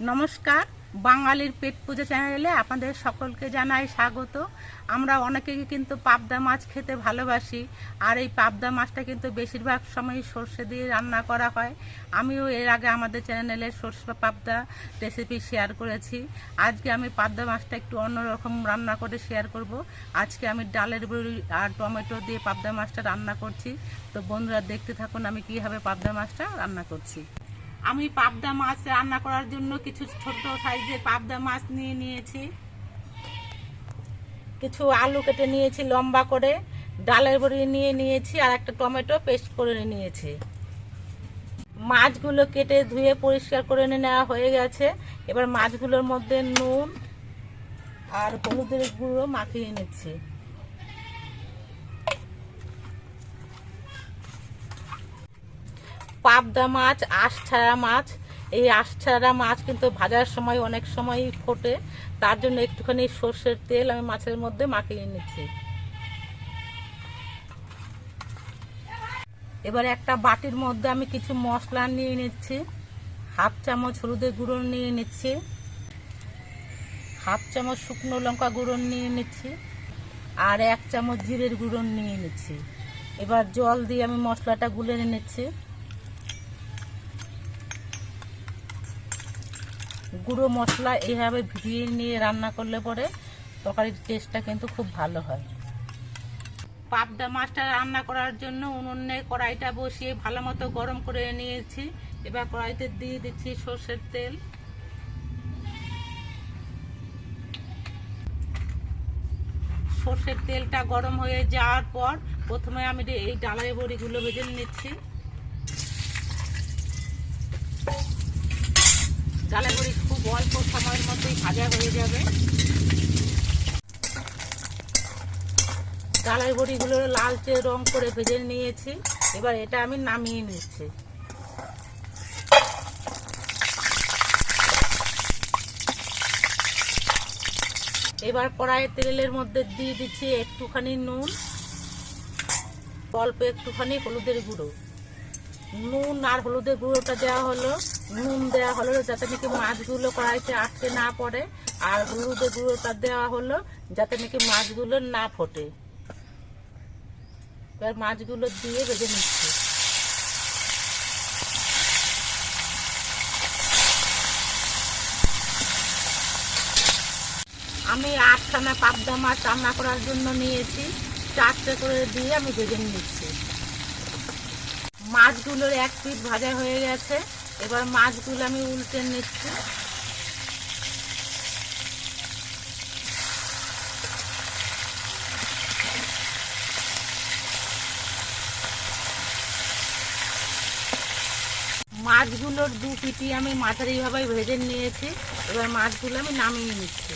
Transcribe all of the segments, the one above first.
নমস্কার, বাঙালির পেট পুজো চ্যানেলে আপনাদের সকলকে জানাই স্বাগত। আমরা অনেকেই কিন্তু পাবদা মাছ খেতে ভালোবাসি, আর এই পাবদা মাছটা কিন্তু বেশিরভাগ সময় সর্ষে দিয়ে রান্না করা হয়। আমিও এর আগে আমাদের চ্যানেলে সর্ষে পাবদা রেসিপি শেয়ার করেছি। আজকে আমি পাবদা মাছটা একটু অন্যরকম রান্না করে শেয়ার করব। আজকে আমি ডালের বড়ি আর টমেটো দিয়ে পাবদা মাছটা রান্না করছি। তো বন্ধুরা দেখতে থাকুন আমি কীভাবে পাবদা মাছটা রান্না করছি। আমি পাবদা মাছ রান্না করার জন্য কিছু ছোট সাইজের পাবদা মাছ নিয়ে নিয়েছি। কিছু আলু কেটে নিয়েছি লম্বা করে, ডালের বড়ি নিয়ে নিয়েছি আর একটা টমেটো পেস্ট করে নিয়েছি। মাছগুলো কেটে ধুয়ে পরিষ্কার করে নেওয়া হয়ে গেছে। এবার মাছগুলোর মধ্যে নুন আর হলুদের গুঁড়ো মাখিয়ে নিচ্ছি। পাবদা মাছ আঁশ ছাড়া মাছ। এই আঁশ ছাড়া মাছ কিন্তু ভাজার সময় অনেক সময় ফোটে। তার জন্য একটুখানি সর্ষের তেল আমি মাছের মধ্যে মাখিয়ে নিচ্ছি। এবার একটা বাটির মধ্যে আমি কিছু মশলা নিয়ে নিচ্ছি। হাফ চামচ হলুদের গুঁড়ো নিয়ে নিচ্ছি। হাফ চামচ শুকনো লঙ্কা গুঁড়ো নিয়ে নিচ্ছি। আর এক চামচ জিরের গুঁড়ো নিয়ে নিচ্ছি। এবার জল দিয়ে আমি মশলাটা গুলে নিচ্ছি। গুঁড়ো মশলা এইভাবে ভিজিয়ে নিয়ে রান্না করলে পরে তরকারির টেস্টটা কিন্তু খুব ভালো হয়। পাবদা মাছটা রান্না করার জন্য উনুনে কড়াইটা বসিয়ে ভালো মতো গরম করে নিয়েছি। এবার কড়াইতে দিয়ে দিচ্ছি সর্ষের তেল। সর্ষের তেলটা গরম হয়ে যাওয়ার পর প্রথমে আমি এই ডালাই বড়িগুলো ভেজে নিচ্ছি। ডালের বড়ি অল্প সময়ের মধ্যেই ভাজা হয়ে যাবে। ডালের বড়িগুলো লালচে রং করে ভেজে নিয়েছি। এবার এটা আমি নামিয়ে নিচ্ছি। এবার কড়াইয়ের তেলের মধ্যে দিয়ে দিচ্ছি একটুখানি নুন, অল্প একটুখানি হলুদের গুঁড়ো। নুন আর হলুদের গুঁড়োটা দেওয়া হলো। নুন দেওয়া হলো যাতে নাকি মাছগুলো কড়াইতে আটকে না পড়ে। আর হলুদের গুঁড়োটা দেওয়া হলো যাতে নাকি মাছগুলো না ফোটে। এবার মাছগুলো দিয়ে ভেজে নিচ্ছি। আমি আটখানা পাবদা মাছ রান্না করার জন্য নিয়েছি। চারটে করে দিয়ে আমি ভেজে নিচ্ছি। মাছগুলোর এক পিঠ ভাজা হয়ে গেছে। এবার মাছগুলো আমি উল্টে নিচ্ছি। মাছগুলোর দু পিটি আমি মাঝারিভাবে ভেজে নিয়েছি। এবার মাছগুলো আমি নামিয়ে নিচ্ছি।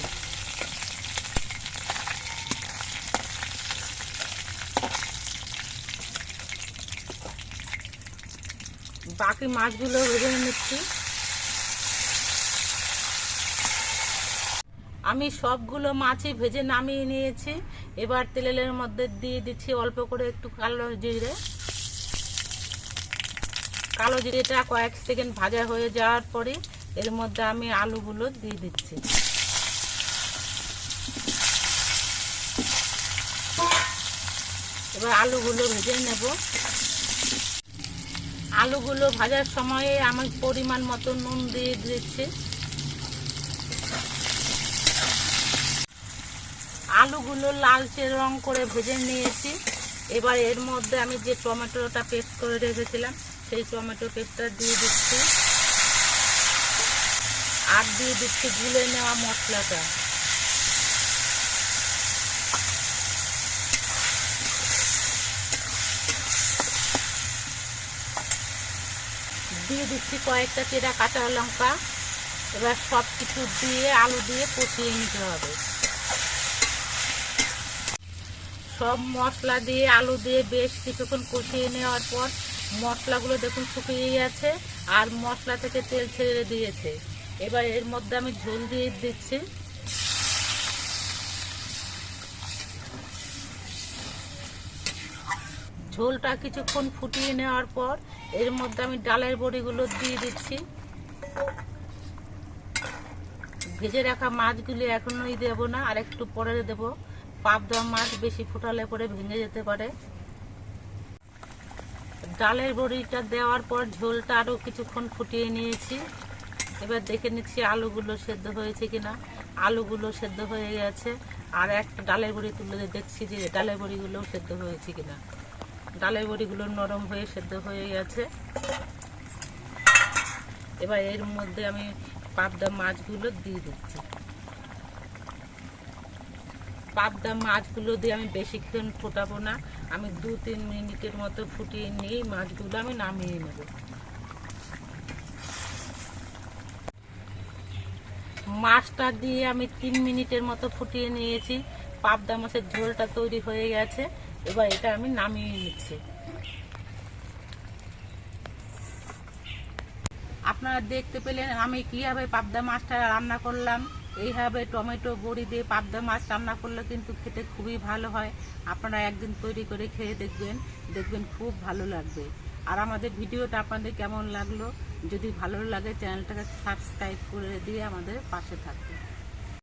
বাকি মাছগুলো ভেজে নিচ্ছি। আমি সবগুলো মাছই ভেজে নামিয়ে নিয়েছি। এবার তেলের মধ্যে দিয়ে দিচ্ছি অল্প করে একটু কালো জিরে। কালো জিরেটা কয়েক সেকেন্ড ভাজা হয়ে যাওয়ার পরে এর মধ্যে আমি আলুগুলো দিয়ে দিচ্ছি। এবার আলুগুলো ভেজে নেব। আলুগুলো ভাজার সময়ে আমার পরিমাণ মতো নুন দিয়ে দিচ্ছি আলুগুলো লালচে রং করে ভেজে নিয়েছি। এবার এর মধ্যে আমি যে টমেটোটা পেস্ট করে রেখেছিলাম, সেই টমেটো পেস্টটা দিয়ে দিচ্ছি। আর দিয়ে দিচ্ছি গুলে নেওয়া মশলাটা। দিয়ে দিচ্ছি কয়েকটা চেরা কাঁচা লঙ্কা। এবার সব কিছু দিয়ে, আলু দিয়ে কষিয়ে নিতে হবে। সব মশলা দিয়ে, আলু দিয়ে বেশ কিছুক্ষণ কষিয়ে নেওয়ার পর মশলাগুলো দেখুন শুকিয়ে গেছে আর মশলা থেকে তেল ছেড়ে দিয়েছে। এবার এর মধ্যে আমি ঝোল দিয়ে দিচ্ছি। ঝোলটা কিছুক্ষণ ফুটিয়ে নেওয়ার পর এর মধ্যে আমি ডালের বড়িগুলো দিয়ে দিচ্ছি। ভেজে রাখা মাছগুলি এখনই দেবো না, আর একটু পরে দেবো। পাবদা মাছ বেশি ফোটালে পরে ভেঙে যেতে পারে। ডালের বড়িটা দেওয়ার পর ঝোলটা আরও কিছুক্ষণ ফুটিয়ে নিয়েছি। এবার দেখে নিচ্ছি আলুগুলো সেদ্ধ হয়েছে কিনা। আলুগুলো সেদ্ধ হয়ে গেছে, আর একটা ডালের বড়ি তুলে দেখছি যে ডালের বড়িগুলোও সেদ্ধ হয়েছে কিনা। ডালের বড়িগুলো নরম হয়ে সেদ্ধ হয়ে গেছে। এবার এর মধ্যে আমি পাবদা মাছগুলো দিয়ে দিচ্ছি। পাবদা মাছগুলো দিয়ে আমি বেশিক্ষণ ফোটাবো না। আমি দু তিন মিনিটের মতো ফুটিয়ে নিয়ে মাছগুলো আমি নামিয়ে নেব। মাছটা দিয়ে আমি তিন মিনিটের মতো ফুটিয়ে নিয়েছি। পাবদা মাছের ঝোলটা তৈরি হয়ে গেছে। এবার এটা আমি নামিয়ে নিচ্ছি। আপনারা দেখতে পেলেন আমি কীভাবে পাবদা মাছটা রান্না করলাম। এইভাবে টমেটো, বড়ি দিয়ে পাবদা মাছ রান্না করলে কিন্তু খেতে খুবই ভালো হয়। আপনারা একদিন তৈরি করে খেয়ে দেখবেন দেখবেন খুব ভালো লাগবে। আর আমাদের ভিডিওটা আপনাদের কেমন লাগল, যদি ভালো লাগে চ্যানেলটাকে সাবস্ক্রাইব করে দিয়ে আমাদের পাশে থাকবে